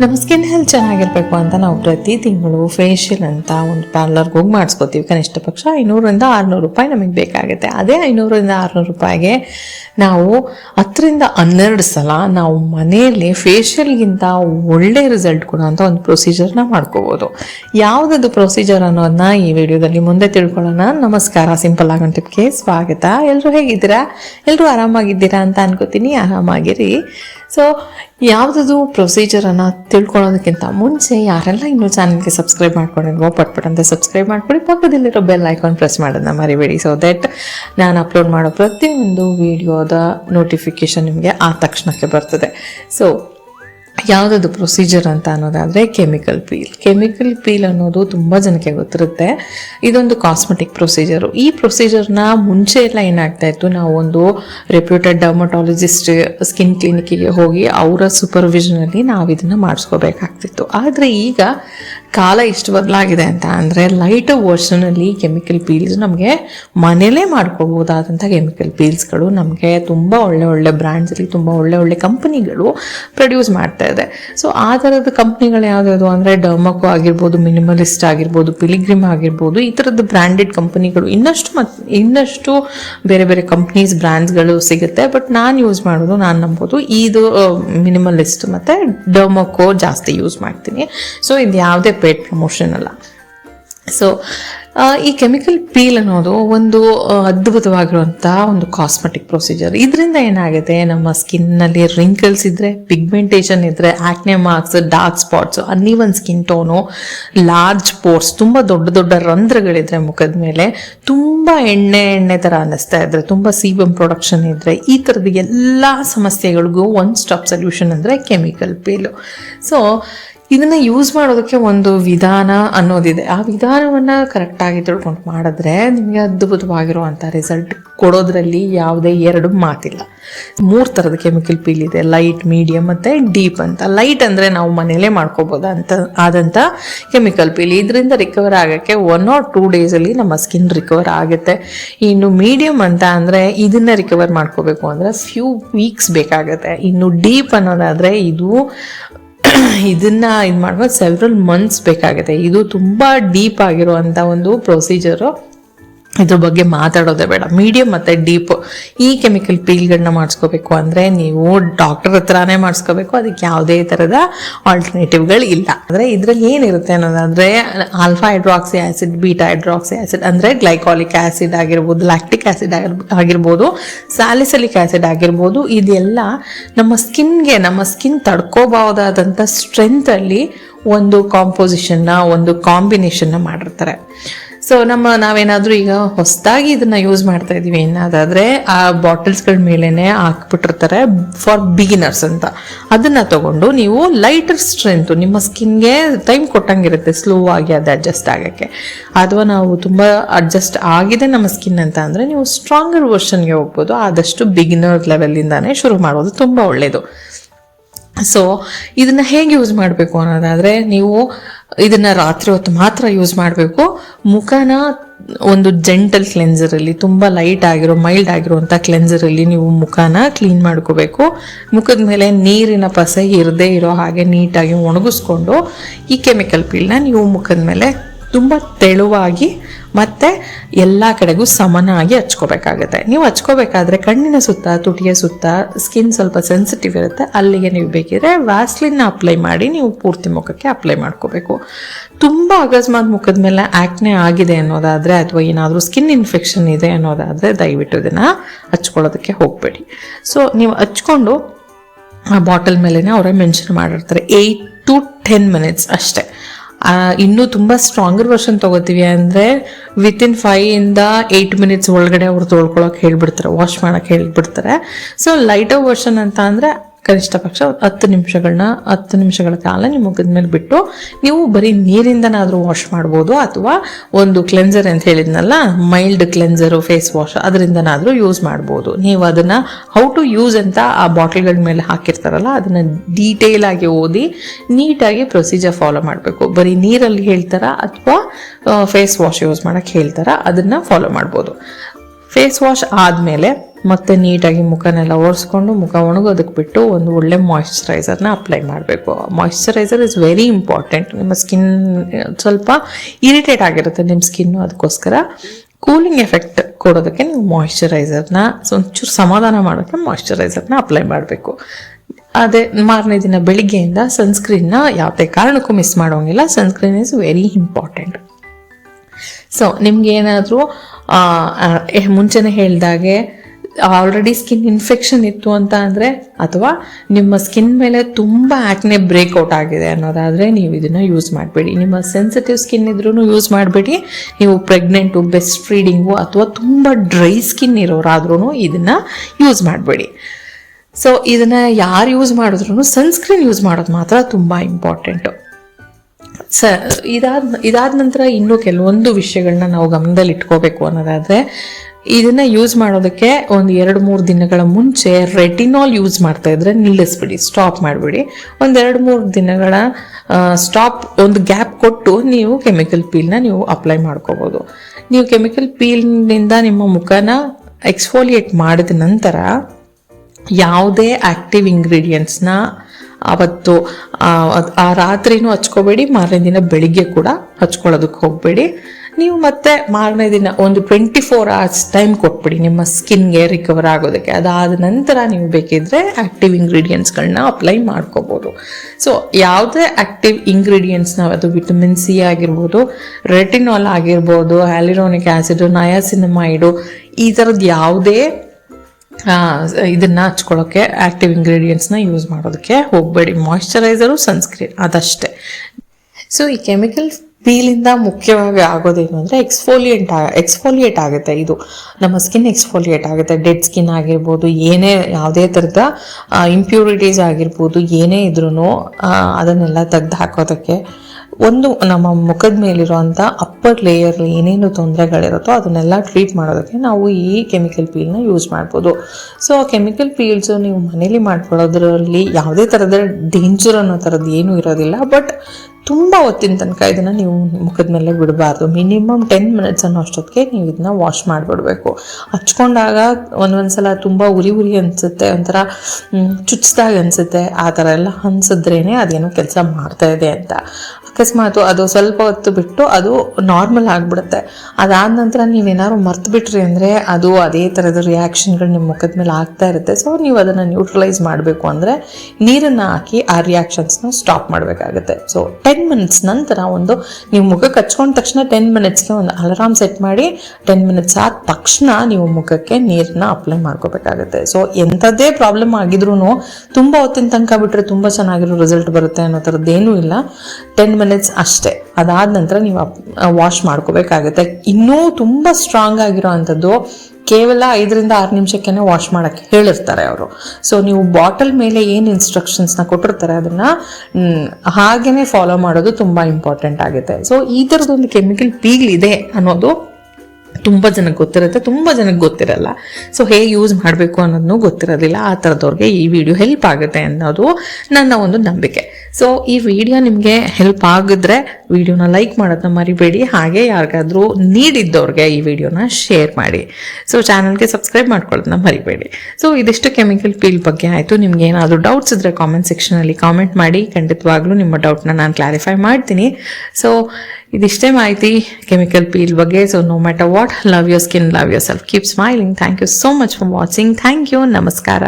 ನಮ್ಮ skin health ಚೆನ್ನಾಗಿರ್ಬೇಕು ಅಂತ ನಾವು ಪ್ರತಿ ತಿಂಗಳು ಫೇಶಿಯಲ್ ಅಂತ ಒಂದು ಪಾರ್ಲರ್ಗೆ ಹೋಗಿ ಮಾಡಿಸ್ಕೋತೀವಿ. ಕನಿಷ್ಠ ಪಕ್ಷ ಐನೂರರಿಂದ ಆರುನೂರು ರೂಪಾಯಿ ನಮಗೆ ಬೇಕಾಗುತ್ತೆ. ಅದೇ ಐನೂರರಿಂದ ಆರುನೂರು ರೂಪಾಯಿಗೆ ನಾವು ಹತ್ತರಿಂದ ಹನ್ನೆರಡು ಸಲ ನಾವು ಮನೆಯಲ್ಲಿ ಫೇಶಿಯಲ್ಗಿಂತ ಒಳ್ಳೆ ರಿಸಲ್ಟ್ ಕೊಡೋಂಥ ಒಂದು ಪ್ರೊಸೀಜರ್ನ ಮಾಡ್ಕೋಬೋದು. ಯಾವುದದು ಪ್ರೊಸೀಜರ್ ಅನ್ನೋದನ್ನ ಈ ವಿಡಿಯೋದಲ್ಲಿ ಮುಂದೆ ತಿಳ್ಕೊಳ್ಳೋಣ. ನಮಸ್ಕಾರ ಸಿಂಪಲ್ ಆಗೋ ಟಿಪ್ಗೆ ಸ್ವಾಗತ. ಎಲ್ಲರೂ ಹೇಗಿದ್ದೀರಾ? ಎಲ್ಲರೂ ಆರಾಮಾಗಿದ್ದೀರಾ ಅಂತ ಅನ್ಕೋತೀನಿ. ಆರಾಮಾಗಿರಿ. ಸೊ ಯಾವುದಾದ್ರು ಪ್ರೊಸೀಜರನ್ನು ತಿಳ್ಕೊಳ್ಳೋದಕ್ಕಿಂತ ಮುಂಚೆ ಯಾರೆಲ್ಲ ಇನ್ನೂ ಚಾನಲ್ಗೆ ಸಬ್ಸ್ಕ್ರೈಬ್ ಮಾಡ್ಕೊಂಡಿಲ್ವೋ ಪಟ್ಪಟ್ ಅಂತ ಸಬ್ಸ್ಕ್ರೈಬ್ ಮಾಡ್ಕೊಳ್ಳಿ ಪಕ್ಕದಲ್ಲಿರೋ ಬೆಲ್ ಐಕಾನ್ ಪ್ರೆಸ್ ಮಾಡೋದನ್ನ ಮರಿಬೇಡಿ. ಸೊ ದಟ್ ನಾನು ಅಪ್ಲೋಡ್ ಮಾಡೋ ಪ್ರತಿಯೊಂದು ವೀಡಿಯೋದ ನೋಟಿಫಿಕೇಶನ್ ನಿಮಗೆ ಆ ತಕ್ಷಣಕ್ಕೆ ಬರ್ತದೆ. ಸೊ ಯಾವುದದು ಪ್ರೊಸೀಜರ್ ಅಂತ ಅನ್ನೋದಾದರೆ ಕೆಮಿಕಲ್ ಪೀಲ್ ಕೆಮಿಕಲ್ ಪೀಲ್ ಅನ್ನೋದು ತುಂಬ ಜನಕ್ಕೆ ಗೊತ್ತಿರುತ್ತೆ. ಇದೊಂದು ಕಾಸ್ಮೆಟಿಕ್ ಪ್ರೊಸೀಜರು ಈ ಪ್ರೊಸೀಜರ್ನ ಮುಂಚೆ ಎಲ್ಲ ಏನಾಗ್ತಾ ಇತ್ತು, ನಾವು ಒಂದು ರೆಪ್ಯೂಟೆಡ್ ಡರ್ಮಟಾಲಜಿಸ್ಟ್ ಸ್ಕಿನ್ ಕ್ಲಿನಿಕ್ಕಿಗೆ ಹೋಗಿ ಅವರ ಸೂಪರ್ವಿಷನಲ್ಲಿ ನಾವು ಇದನ್ನು ಮಾಡಿಸ್ಕೋಬೇಕಾಗ್ತಿತ್ತು. ಆದರೆ ಈಗ ಕಾಲ ಇಷ್ಟು ಬದಲಾಗಿದೆ ಅಂತ ಅಂದರೆ ಲೈಟ್ ವರ್ಷನಲ್ಲಿ ಕೆಮಿಕಲ್ ಪೀಲ್ಸ್ ನಮಗೆ ಮನೇಲೇ ಮಾಡ್ಕೋಬೋದಾದಂಥ ಕೆಮಿಕಲ್ ಪೀಲ್ಸ್ಗಳು ನಮಗೆ ತುಂಬ ಒಳ್ಳೆ ಒಳ್ಳೆ ಬ್ರ್ಯಾಂಡ್ಸಲ್ಲಿ ತುಂಬ ಒಳ್ಳೆ ಒಳ್ಳೆ ಕಂಪನಿಗಳು ಪ್ರೊಡ್ಯೂಸ್ ಮಾಡ್ತಾ ಇದೆ. ಸೊ ಆ ಥರದ ಕಂಪ್ನಿಗಳು ಯಾವ್ದು ಅಂದರೆ ಡರ್ಮಕೋ ಆಗಿರ್ಬೋದು ಮಿನಿಮಲಿಸ್ಟ್ ಆಗಿರ್ಬೋದು ಪಿಲಿಗ್ರಿಮ್ ಆಗಿರ್ಬೋದು, ಈ ಥರದ ಬ್ರ್ಯಾಂಡೆಡ್ ಕಂಪ್ನಿಗಳು ಇನ್ನಷ್ಟು ಮತ್ತು ಇನ್ನಷ್ಟು ಬೇರೆ ಬೇರೆ ಕಂಪ್ನೀಸ್ ಬ್ರ್ಯಾಂಡ್ಸ್ಗಳು ಸಿಗುತ್ತೆ. ಬಟ್ ನಾನು ಯೂಸ್ ಮಾಡೋದು, ನಾನು ನಂಬೋದು ಇದು ಮಿನಿಮಲಿಸ್ಟ್ ಮತ್ತು ಡರ್ಮಕೋ ಜಾಸ್ತಿ ಯೂಸ್ ಮಾಡ್ತೀನಿ. ಸೊ ಇದು ಯಾವುದೇ ಪೇಡ್ ಪ್ರಮೋಷನ್ ಅಲ್ಲ. ಸೊ ಈ ಕೆಮಿಕಲ್ ಪೀಲ್ ಅನ್ನೋದು ಒಂದು ಅದ್ಭುತವಾಗಿರುವಂಥ ಒಂದು ಕಾಸ್ಮೆಟಿಕ್ ಪ್ರೊಸೀಜರ್ ಇದರಿಂದ ಏನಾಗುತ್ತೆ, ನಮ್ಮ ಸ್ಕಿನ್ನಲ್ಲಿ ರಿಂಕಲ್ಸ್ ಇದ್ದರೆ ಪಿಗ್ಮೆಂಟೇಷನ್ ಇದ್ದರೆ acne marks dark spots uneven skin tone large pores ತುಂಬ ದೊಡ್ಡ ದೊಡ್ಡ ರಂಧ್ರಗಳಿದ್ರೆ ಮುಖದ ಮೇಲೆ, ತುಂಬ ಎಣ್ಣೆ ಎಣ್ಣೆ ಥರ ಅನ್ನಿಸ್ತಾ ಇದ್ರೆ, ತುಂಬ ಸೀಬಮ್ ಪ್ರೊಡಕ್ಷನ್ ಇದ್ದರೆ ಈ ಥರದ ಎಲ್ಲ ಸಮಸ್ಯೆಗಳಿಗೂ ಒನ್ ಸ್ಟಾಪ್ ಸೊಲ್ಯೂಷನ್ ಅಂದರೆ ಕೆಮಿಕಲ್ ಪೀಲು ಸೊ ಇದನ್ನ ಯೂಸ್ ಮಾಡೋದಕ್ಕೆ ಒಂದು ವಿಧಾನ ಅನ್ನೋದಿದೆ. ಆ ವಿಧಾನವನ್ನ ಕರೆಕ್ಟಾಗಿ ತಿಳ್ಕೊಂಡು ಮಾಡಿದ್ರೆ ನಿಮಗೆ ಅದ್ಭುತವಾಗಿರುವಂಥ ರಿಸಲ್ಟ್ ಕೊಡೋದ್ರಲ್ಲಿ ಯಾವುದೇ ಎರಡು ಮಾತಿಲ್ಲ. ಮೂರು ಥರದ ಕೆಮಿಕಲ್ ಪೀಲ್ ಇದೆ ಲೈಟ್ ಮೀಡಿಯಮ್ ಮತ್ತು ಡೀಪ್ ಅಂತ. ಲೈಟ್ ಅಂದರೆ ನಾವು ಮನೆಯಲ್ಲೇ ಮಾಡ್ಕೋಬೋದು ಅಂತ ಆದಂಥ ಕೆಮಿಕಲ್ ಪೀಲ್ ಇದರಿಂದ ರಿಕವರ್ ಆಗೋಕ್ಕೆ ಒನ್ ಆರ್ ಟೂ ಡೇಸಲ್ಲಿ ನಮ್ಮ ಸ್ಕಿನ್ ರಿಕವರ್ ಆಗುತ್ತೆ. ಇನ್ನು ಮೀಡಿಯಮ್ ಅಂತ ಅಂದರೆ ಇದನ್ನ ರಿಕವರ್ ಮಾಡ್ಕೋಬೇಕು ಅಂದರೆ ಫ್ಯೂ ವೀಕ್ಸ್ ಬೇಕಾಗುತ್ತೆ. ಇನ್ನು ಡೀಪ್ ಅನ್ನೋದಾದರೆ ಇದು ಇದನ್ನ ಇದು ಮಾಡುವ ಸೆವ್ರಲ್ ಮಂತ್ಸ್ ಬೇಕಾಗುತ್ತೆ. ಇದು ತುಂಬ ಡೀಪ್ ಆಗಿರುವಂಥ ಒಂದು ಪ್ರೊಸೀಜರು ಇದ್ರ ಬಗ್ಗೆ ಮಾತಾಡೋದೇ ಬೇಡ. ಮೀಡಿಯಂ ಮತ್ತು ಡೀಪ್ ಈ ಕೆಮಿಕಲ್ ಪೀಲ್ಗಳನ್ನ ಮಾಡಿಸ್ಕೋಬೇಕು ಅಂದರೆ ನೀವು ಡಾಕ್ಟರ್ ಹತ್ರನೇ ಮಾಡಿಸ್ಕೋಬೇಕು. ಅದಕ್ಕೆ ಯಾವುದೇ ಥರದ ಆಲ್ಟರ್ನೇಟಿವ್ಗಳು ಇಲ್ಲ. ಅಂದರೆ ಇದರಲ್ಲಿ ಏನಿರುತ್ತೆ ಅನ್ನೋದಾದರೆ alpha hydroxy acid beta hydroxy acid ಅಂದರೆ ಗ್ಲೈಕಾಲಿಕ್ ಆ್ಯಸಿಡ್ ಆಗಿರ್ಬೋದು ಲ್ಯಾಕ್ಟಿಕ್ ಆ್ಯಸಿಡ್ ಆಗಿರ್ಬೋದು ಸ್ಯಾಲಿಸಲಿಕ್ ಆ್ಯಸಿಡ್ ಆಗಿರ್ಬೋದು, ಇದೆಲ್ಲ ನಮ್ಮ ಸ್ಕಿನ್ಗೆ ನಮ್ಮ ಸ್ಕಿನ್ ತಡ್ಕೋಬಹುದಾದಂಥ ಸ್ಟ್ರೆಂತಲ್ಲಿ ಒಂದು ಕಾಂಪೋಸಿಷನ್ನ ಒಂದು ಕಾಂಬಿನೇಷನ್ನ ಮಾಡಿರ್ತಾರೆ. ಸೊ ನಮ್ಮ ನಾವೇನಾದರೂ ಈಗ ಹೊಸದಾಗಿ ಇದನ್ನ ಯೂಸ್ ಮಾಡ್ತಾ ಇದೀವಿ ಏನಾದಾದ್ರೆ ಆ ಬಾಟಲ್ಸ್ಗಳ ಮೇಲೇ ಹಾಕ್ಬಿಟ್ಟಿರ್ತಾರೆ ಫಾರ್ ಬಿಗಿನರ್ಸ್ ಅಂತ. ಅದನ್ನ ತಗೊಂಡು ನೀವು ಲೈಟರ್ ಸ್ಟ್ರೆಂತ್ ನಿಮ್ಮ ಸ್ಕಿನ್ಗೆ ಟೈಮ್ ಕೊಟ್ಟಂಗಿರುತ್ತೆ ಸ್ಲೋ ಆಗಿ ಅದು ಅಡ್ಜಸ್ಟ್ ಆಗಕ್ಕೆ. ಅಥವಾ ನಾವು ತುಂಬ ಅಡ್ಜಸ್ಟ್ ಆಗಿದೆ ನಮ್ಮ ಸ್ಕಿನ್ ಅಂತ ಅಂದರೆ, ನೀವು ಸ್ಟ್ರಾಂಗರ್ ವರ್ಷನ್ಗೆ ಹೋಗ್ಬೋದು. ಆದಷ್ಟು ಬಿಗಿನರ್ ಲೆವೆಲಿಂದಾನೇ ಶುರು ಮಾಡೋದು ತುಂಬ ಒಳ್ಳೆಯದು ಸೊ ಇದನ್ನ ಹೇಗೆ ಯೂಸ್ ಮಾಡಬೇಕು ಅನ್ನೋದಾದ್ರೆ, ನೀವು ಇದನ್ನ ರಾತ್ರಿ ಹೊತ್ತು ಮಾತ್ರ ಯೂಸ್ ಮಾಡಬೇಕು. ಮುಖನ ಒಂದು ಜೆಂಟಲ್ ಕ್ಲೆನ್ಸರಲ್ಲಿ ತುಂಬ ಲೈಟ್ ಆಗಿರೋ ಮೈಲ್ಡ್ ಆಗಿರುವಂಥ ಕ್ಲೆನ್ಸರಲ್ಲಿ ನೀವು ಮುಖನ ಕ್ಲೀನ್ ಮಾಡ್ಕೋಬೇಕು. ಮುಖದ ಮೇಲೆ ನೀರಿನ ಪಸೆ ಇರದೇ ಇರೋ ಹಾಗೆ ನೀಟಾಗಿ ಒಣಗಿಸ್ಕೊಂಡು ಈ ಕೆಮಿಕಲ್ ಪೀಲ್ನ ನೀವು ಮುಖದ ಮೇಲೆ ತುಂಬ ತೆಳುವಾಗಿ ಮತ್ತು ಎಲ್ಲ ಕಡೆಗೂ ಸಮನಾಗಿ ಹಚ್ಕೋಬೇಕಾಗುತ್ತೆ. ನೀವು ಹಚ್ಕೋಬೇಕಾದ್ರೆ ಕಣ್ಣಿನ ಸುತ್ತ, ತುಟಿಯ ಸುತ್ತ ಸ್ಕಿನ್ ಸ್ವಲ್ಪ ಸೆನ್ಸಿಟಿವ್ ಇರುತ್ತೆ. ಅಲ್ಲಿಗೆ ನೀವು ಬೇಕಿದ್ರೆ ವ್ಯಾಸ್ಲಿನ್ನ ಅಪ್ಲೈ ಮಾಡಿ ನೀವು ಪೂರ್ತಿ ಮುಖಕ್ಕೆ ಅಪ್ಲೈ ಮಾಡ್ಕೋಬೇಕು. ತುಂಬ ಅಕಸ್ಮಾತ್ ಮುಖದ ಮೇಲೆ ಆ್ಯಕ್ನೆ ಆಗಿದೆ ಅನ್ನೋದಾದರೆ ಅಥವಾ ಏನಾದರೂ ಸ್ಕಿನ್ ಇನ್ಫೆಕ್ಷನ್ ಇದೆ ಅನ್ನೋದಾದರೆ ದಯವಿಟ್ಟು ಇದನ್ನು ಹಚ್ಕೊಳ್ಳೋದಕ್ಕೆ ಹೋಗಬೇಡಿ. ಸೊ ನೀವು ಹಚ್ಕೊಂಡು ಆ ಬಾಟಲ್ ಮೇಲೇ ಅವರೇ ಮೆನ್ಷನ್ ಮಾಡಿರ್ತಾರೆ. ಏಯ್ಟ್ ಟು ಟೆನ್ ಮಿನಿಟ್ಸ್ ಅಷ್ಟೇ. ಇನ್ನೂ ತುಂಬ ಸ್ಟ್ರಾಂಗರ್ ವರ್ಷನ್ ತಗೋತೀವಿ ಅಂದರೆ ವಿತಿನ್ ಫೈವ್ ಇಂದ ಏಯ್ಟ್ ಮಿನಿಟ್ಸ್ ಒಳಗಡೆ ಅವ್ರು ತೊಳ್ಕೊಳಕ್ಕೆ ಹೇಳ್ಬಿಡ್ತಾರೆ ವಾಶ್ ಮಾಡಕ್ಕೆ ಹೇಳ್ಬಿಡ್ತಾರೆ. ಸೊ ಲೈಟರ್ ವರ್ಷನ್ ಅಂತ ಅಂದರೆ ಕನಿಷ್ಠ ಪಕ್ಷ ಹತ್ತು ನಿಮಿಷಗಳನ್ನ ಹತ್ತು ನಿಮಿಷಗಳ ಕಾಲ ನಿಮ್ಮ ಮುಖದ ಮೇಲೆ ಬಿಟ್ಟು ನೀವು ಬರೀ ನೀರಿಂದನಾದರೂ ವಾಶ್ ಮಾಡ್ಬೋದು ಅಥವಾ ಒಂದು ಕ್ಲೆನ್ಸರ್ ಅಂತ ಹೇಳಿದ್ನಲ್ಲ ಮೈಲ್ಡ್ ಕ್ಲೆನ್ಸರು ಫೇಸ್ ವಾಶ್ ಅದರಿಂದನಾದರೂ ಯೂಸ್ ಮಾಡ್ಬೋದು. ನೀವು ಅದನ್ನು ಹೌ ಟು ಯೂಸ್ ಅಂತ ಆ ಬಾಟ್ಲ್ಗಳ ಮೇಲೆ ಹಾಕಿರ್ತಾರಲ್ಲ, ಅದನ್ನು ಡೀಟೇಲ್ ಆಗಿ ಓದಿ ನೀಟಾಗಿ ಪ್ರೊಸೀಜರ್ ಫಾಲೋ ಮಾಡಬೇಕು. ಬರೀ ನೀರಲ್ಲಿ ಹೇಳ್ತಾರ ಅಥವಾ ಫೇಸ್ ವಾಶ್ ಯೂಸ್ ಮಾಡೋಕ್ಕೆ ಹೇಳ್ತಾರ, ಅದನ್ನು ಫಾಲೋ ಮಾಡ್ಬೋದು. ಫೇಸ್ ವಾಶ್ ಆದಮೇಲೆ ಮತ್ತೆ ನೀಟಾಗಿ ಮುಖನೆಲ್ಲ ಒರೆಸ್ಕೊಂಡು ಮುಖ ಒಣಗೋದಕ್ಕೆ ಬಿಟ್ಟು ಒಂದು ಒಳ್ಳೆ ಮಾಯಿಶ್ಚರೈಸರ್ನ ಅಪ್ಲೈ ಮಾಡಬೇಕು. ಮಾಯಿಶ್ಚರೈಸರ್ ಇಸ್ ವೆರಿ ಇಂಪಾರ್ಟೆಂಟ್ ನಿಮ್ಮ ಸ್ಕಿನ್ ಸ್ವಲ್ಪ ಇರಿಟೇಟ್ ಆಗಿರುತ್ತೆ ನಿಮ್ಮ ಸ್ಕಿನ್ನು ಅದಕ್ಕೋಸ್ಕರ ಕೂಲಿಂಗ್ ಎಫೆಕ್ಟ್ ಕೊಡೋದಕ್ಕೆ ನೀವು ಮಾಯಿಶ್ಚರೈಸರ್ನ ಒಂಚೂರು ಸಮಾಧಾನ ಮಾಡೋಕ್ಕೆ ಮಾಯಿಶ್ಚರೈಸರ್ನ ಅಪ್ಲೈ ಮಾಡಬೇಕು. ಅದೇ ಮಾರನೇ ದಿನ ಬೆಳಿಗ್ಗೆಯಿಂದ ಸನ್ಸ್ಕ್ರೀನ್ನ ಯಾವುದೇ ಕಾರಣಕ್ಕೂ ಮಿಸ್ ಮಾಡೋಂಗಿಲ್ಲ. Sunscreen is very important so ನಿಮ್ಗೆ ಏನಾದರೂ ಮುಂಚೆನೆ ಹೇಳ್ದಾಗೆ ಆಲ್ರೆಡಿ ಸ್ಕಿನ್ ಇನ್ಫೆಕ್ಷನ್ ಇತ್ತು ಅಂತ ಅಂದರೆ, ಅಥವಾ ನಿಮ್ಮ ಸ್ಕಿನ್ ಮೇಲೆ ತುಂಬ ಆಕ್ನೆ ಬ್ರೇಕ್ಔಟ್ ಆಗಿದೆ ಅನ್ನೋದಾದರೆ ನೀವು ಇದನ್ನು ಯೂಸ್ ಮಾಡಬೇಡಿ. ನಿಮ್ಮ ಸೆನ್ಸಿಟಿವ್ ಸ್ಕಿನ್ ಇದ್ರೂ ಯೂಸ್ ಮಾಡಬೇಡಿ. ನೀವು ಪ್ರೆಗ್ನೆಂಟು ಬೆಸ್ಟ್ ಫೀಡಿಂಗು ಅಥವಾ ತುಂಬ ಡ್ರೈ ಸ್ಕಿನ್ ಇರೋರಾದ್ರೂ ಇದನ್ನು ಯೂಸ್ ಮಾಡಬೇಡಿ. ಸೊ ಇದನ್ನು ಯಾರು ಯೂಸ್ ಮಾಡಿದ್ರು ಸನ್ಸ್ಕ್ರೀನ್ ಯೂಸ್ ಮಾಡೋದು ಮಾತ್ರ ತುಂಬ ಇಂಪಾರ್ಟೆಂಟು ಸ, ಇದಾದ ಇದಾದ ನಂತರ ಇನ್ನೂ ಕೆಲವೊಂದು ವಿಷಯಗಳನ್ನ ನಾವು ಗಮನದಲ್ಲಿ ಇಟ್ಕೋಬೇಕು ಅನ್ನೋದಾದರೆ, ಇದನ್ನ ಯೂಸ್ ಮಾಡೋದಕ್ಕೆ ಒಂದು ಎರಡು ಮೂರು ದಿನಗಳ ಮುಂಚೆ ರೆಟಿನಾಲ್ ಯೂಸ್ ಮಾಡ್ತಾ ಇದ್ರೆ ನಿಲ್ಲಿಸ್ಬಿಡಿ ಸ್ಟಾಪ್ ಮಾಡಿಬಿಡಿ. ಒಂದು ಎರಡು ಮೂರು ದಿನಗಳ ಸ್ಟಾಪ್ ಒಂದು ಗ್ಯಾಪ್ ಕೊಟ್ಟು ನೀವು ಕೆಮಿಕಲ್ ಪೀಲ್ನ ನೀವು ಅಪ್ಲೈ ಮಾಡ್ಕೋಬೋದು. ನೀವು ಕೆಮಿಕಲ್ ಪೀಲ್ನಿಂದ ನಿಮ್ಮ ಮುಖನ ಎಕ್ಸ್ಫೋಲಿಯೇಟ್ ಮಾಡಿದ ನಂತರ, ಯಾವುದೇ ಆಕ್ಟಿವ್ ಇಂಗ್ರೀಡಿಯೆಂಟ್ಸ್ನ ಅವತ್ತು ಆ, ರಾತ್ರಿನೂ ಹಚ್ಕೋಬೇಡಿ ಮಾರನೇ ದಿನ ಬೆಳಿಗ್ಗೆ ಕೂಡ ಹಚ್ಕೊಳ್ಳೋದಕ್ಕೆ ಹೋಗಬೇಡಿ. ನೀವು ಮತ್ತೆ ಮಾರನೇ ದಿನ ಒಂದು ಟ್ವೆಂಟಿ ಫೋರ್ ಅವರ್ಸ್ ಟೈಮ್ ಕೊಟ್ಬಿಡಿ ನಿಮ್ಮ ಸ್ಕಿನ್ಗೆ ರಿಕವರ್ ಆಗೋದಕ್ಕೆ. ಅದಾದ ನಂತರ ನೀವು ಬೇಕಿದ್ರೆ ಆಕ್ಟಿವ್ ಇಂಗ್ರೀಡಿಯೆಂಟ್ಸ್ಗಳನ್ನ ಅಪ್ಲೈ ಮಾಡ್ಕೋಬೋದು. ಸೊ ಯಾವುದೇ ಆಕ್ಟಿವ್ ಇಂಗ್ರೀಡಿಯೆಂಟ್ಸ್ನ ಅದು ವಿಟಮಿನ್ ಸಿ ಆಗಿರ್ಬೋದು ರೆಟಿನಾಲ್ ಆಗಿರ್ಬೋದು ಹ್ಯಾಲಿರೋನಿಕ್ ಆ್ಯಸಿಡು ನಯಾಸಿನಮೈಡು ಈ ಥರದ್ದು ಯಾವುದೇ ಇದನ್ನ ಹಚ್ಕೊಳ್ಳೋಕ್ಕೆ ಆ್ಯಕ್ಟಿವ್ ಇಂಗ್ರೀಡಿಯೆಂಟ್ಸ್ನ ಯೂಸ್ ಮಾಡೋದಕ್ಕೆ ಹೋಗಬೇಡಿ. ಮಾಯಿಶ್ಚರೈಸರು ಸನ್ಸ್ಕ್ರೀನ್ ಅದಷ್ಟೇ. ಸೊ ಈ ಕೆಮಿಕಲ್ ಪೀಲಿಂದ ಮುಖ್ಯವಾಗಿ ಆಗೋದೇನು ಅಂದರೆ ಎಕ್ಸ್ಫೋಲಿಯೆಂಟ್ ಎಕ್ಸ್ಫೋಲಿಯೇಟ್ ಆಗುತ್ತೆ ಇದು. ನಮ್ಮ ಸ್ಕಿನ್ ಎಕ್ಸ್ಫೋಲಿಯೇಟ್ ಆಗುತ್ತೆ. ಡೆಡ್ ಸ್ಕಿನ್ ಆಗಿರ್ಬೋದು, ಏನೇ ಯಾವುದೇ ಥರದ ಇಂಪ್ಯೂರಿಟೀಸ್ ಆಗಿರ್ಬೋದು, ಏನೇ ಇದ್ರೂ ಅದನ್ನೆಲ್ಲ ತೆಗ್ದು ಹಾಕೋದಕ್ಕೆ ಒಂದು ನಮ್ಮ ಮುಖದ ಮೇಲಿರುವಂಥ ಅಪ್ಪರ್ ಲೇಯರ್ ಏನೇನು ತೊಂದರೆಗಳಿರುತ್ತೋ ಅದನ್ನೆಲ್ಲ ಟ್ರೀಟ್ ಮಾಡೋದಕ್ಕೆ ನಾವು ಈ ಕೆಮಿಕಲ್ ಪೀಲ್ನ ಯೂಸ್ ಮಾಡ್ಬೋದು. ಸೊ ಆ ಕೆಮಿಕಲ್ ಪೀಲ್ಸು ನೀವು ಮನೇಲಿ ಮಾಡ್ಕೊಳ್ಳೋದ್ರಲ್ಲಿ ಯಾವುದೇ ಥರದ ಡೇಂಜರ್ ಅನ್ನೋ ಥರದ್ದು ಏನೂ ಇರೋದಿಲ್ಲ ಬಟ್ ತುಂಬ ಹೊತ್ತಿನ ತನಕ ಇದನ್ನು ನೀವು ಮುಖದ ಮೇಲೆ ಬಿಡಬಾರ್ದು. ಮಿನಿಮಮ್ ಟೆನ್ ಮಿನಿಟ್ಸ್ ಅನ್ನೋ ಅಷ್ಟೊತ್ತಿಗೆ ನೀವು ಇದನ್ನ ವಾಶ್ ಮಾಡಿಬಿಡ್ಬೇಕು. ಹಚ್ಕೊಂಡಾಗ ಒಂದೊಂದ್ಸಲ ತುಂಬ ಉರಿ ಉರಿ ಅನಿಸುತ್ತೆ, ಒಂಥರ ಚುಚ್ಚಿದಾಗ ಅನಿಸುತ್ತೆ, ಆ ಥರ ಎಲ್ಲ ಅನ್ಸಿದ್ರೇ ಅದೇನೋ ಕೆಲಸ ಮಾಡ್ತಾ ಇದೆ ಅಂತ. ಅಕಸ್ಮಾತ್ ಅದು ಸ್ವಲ್ಪ ಹೊತ್ತು ಬಿಟ್ಟು ಅದು ನಾರ್ಮಲ್ ಆಗಿಬಿಡುತ್ತೆ. ಅದಾದ ನಂತರ ನೀವೇನಾದ್ರು ಮರ್ತು ಬಿಟ್ರಿ ಅಂದರೆ ಅದು ಅದೇ ಥರದ ರಿಯಾಕ್ಷನ್ಗಳು ನಿಮ್ಮ ಮುಖದ ಮೇಲೆ ಆಗ್ತಾ ಇರುತ್ತೆ. ಸೊ ನೀವು ಅದನ್ನು ನ್ಯೂಟ್ರಲೈಸ್ ಮಾಡಬೇಕು ಅಂದರೆ ನೀರನ್ನು ಹಾಕಿ ಆ ರಿಯಾಕ್ಷನ್ಸ್ನ ಸ್ಟಾಪ್ ಮಾಡಬೇಕಾಗುತ್ತೆ. ಸೊ ಟೆನ್ ಮಿನಿಟ್ಸ್ ನಂತರ ಒಂದು ನೀವು ಮುಖಕ್ಕೆ ಹಚ್ಕೊಂಡ ತಕ್ಷಣ ಟೆನ್ ಮಿನಿಟ್ಸ್ಗೆ ಒಂದು ಅಲಾರಾಮ್ ಸೆಟ್ ಮಾಡಿ ಟೆನ್ ಮಿನಿಟ್ಸ್ ಆದ ತಕ್ಷಣ ನೀವು ಮುಖಕ್ಕೆ ನೀರನ್ನ ಅಪ್ಲೈ ಮಾಡ್ಕೋಬೇಕಾಗುತ್ತೆ. ಸೊ ಎಂಥದ್ದೇ ಪ್ರಾಬ್ಲಮ್ ಆಗಿದ್ರೂ ತುಂಬ ಹೊತ್ತಿನ ತನಕ ಬಿಟ್ಟರೆ ತುಂಬ ಚೆನ್ನಾಗಿರೋ ರಿಸಲ್ಟ್ ಬರುತ್ತೆ ಅನ್ನೋ ಥರದ್ದೇನೂ ಇಲ್ಲ. ಟೆನ್ ಮಿನಿಟ್ಸ್ ಅಷ್ಟೇ. ಅದಾದ ನಂತರ ನೀವು ವಾಶ್ ಮಾಡ್ಕೋಬೇಕಾಗುತ್ತೆ. ಇನ್ನೂ ತುಂಬ ಸ್ಟ್ರಾಂಗ್ ಆಗಿರೋ ಅಂಥದ್ದು ಕೇವಲ ಐದರಿಂದ ಆರು ನಿಮಿಷಕ್ಕೆ ವಾಶ್ ಮಾಡೋಕ್ಕೆ ಹೇಳಿರ್ತಾರೆ ಅವರು. ಸೊ ನೀವು ಬಾಟಲ್ ಮೇಲೆ ಏನು ಇನ್ಸ್ಟ್ರಕ್ಷನ್ಸ್ನ ಕೊಟ್ಟಿರ್ತಾರೆ ಅದನ್ನು ಹಾಗೇ ಫಾಲೋ ಮಾಡೋದು ತುಂಬ ಇಂಪಾರ್ಟೆಂಟ್ ಆಗುತ್ತೆ. ಸೊ ಈ ಥರದೊಂದು ಕೆಮಿಕಲ್ ಪೀಲ್ ಇದೆ ಅನ್ನೋದು ತುಂಬ ಜನಕ್ಕೆ ಗೊತ್ತಿರುತ್ತೆ, ತುಂಬ ಜನಕ್ಕೆ ಗೊತ್ತಿರಲ್ಲ. ಸೊ ಹೇಗೆ ಯೂಸ್ ಮಾಡಬೇಕು ಅನ್ನೋದನ್ನು ಗೊತ್ತಿರೋದಿಲ್ಲ. ಆ ಥರದವ್ರಿಗೆ ಈ ವಿಡಿಯೋ ಹೆಲ್ಪ್ ಆಗುತ್ತೆ ಅನ್ನೋದು ನನ್ನ ಒಂದು ನಂಬಿಕೆ. ಸೊ ಈ ವಿಡಿಯೋ ನಿಮಗೆ ಹೆಲ್ಪ್ ಆಗಿದ್ರೆ ವಿಡಿಯೋನ ಲೈಕ್ ಮಾಡೋದನ್ನ ಮರಿಬೇಡಿ. ಹಾಗೆ ಯಾರಿಗಾದ್ರೂ ನೀಡಿದ್ದವ್ರಿಗೆ ಈ ವಿಡಿಯೋನ ಶೇರ್ ಮಾಡಿ. ಸೊ ಚಾನಲ್ಗೆ ಸಬ್ಸ್ಕ್ರೈಬ್ ಮಾಡ್ಕೊಳ್ಳೋದನ್ನ ಮರಿಬೇಡಿ. ಸೊ ಇದಿಷ್ಟು ಕೆಮಿಕಲ್ ಪೀಲ್ ಬಗ್ಗೆ ಆಯಿತು. ನಿಮ್ಗೆ ಏನಾದರೂ ಡೌಟ್ಸ್ ಇದ್ದರೆ ಕಾಮೆಂಟ್ ಸೆಕ್ಷನಲ್ಲಿ ಕಾಮೆಂಟ್ ಮಾಡಿ. ಖಂಡಿತವಾಗ್ಲೂ ನಿಮ್ಮ ಡೌಟ್ನ ನಾನು ಕ್ಲಾರಿಫೈ ಮಾಡ್ತೀನಿ. ಸೊ ಇದಿಷ್ಟೇ ಮಾಹಿತಿ ಕೆಮಿಕಲ್ ಪೀಲ್ ಬಗ್ಗೆ so no matter what love your skin love yourself keep smiling thank you so much for watching thank you ನಮಸ್ಕಾರ.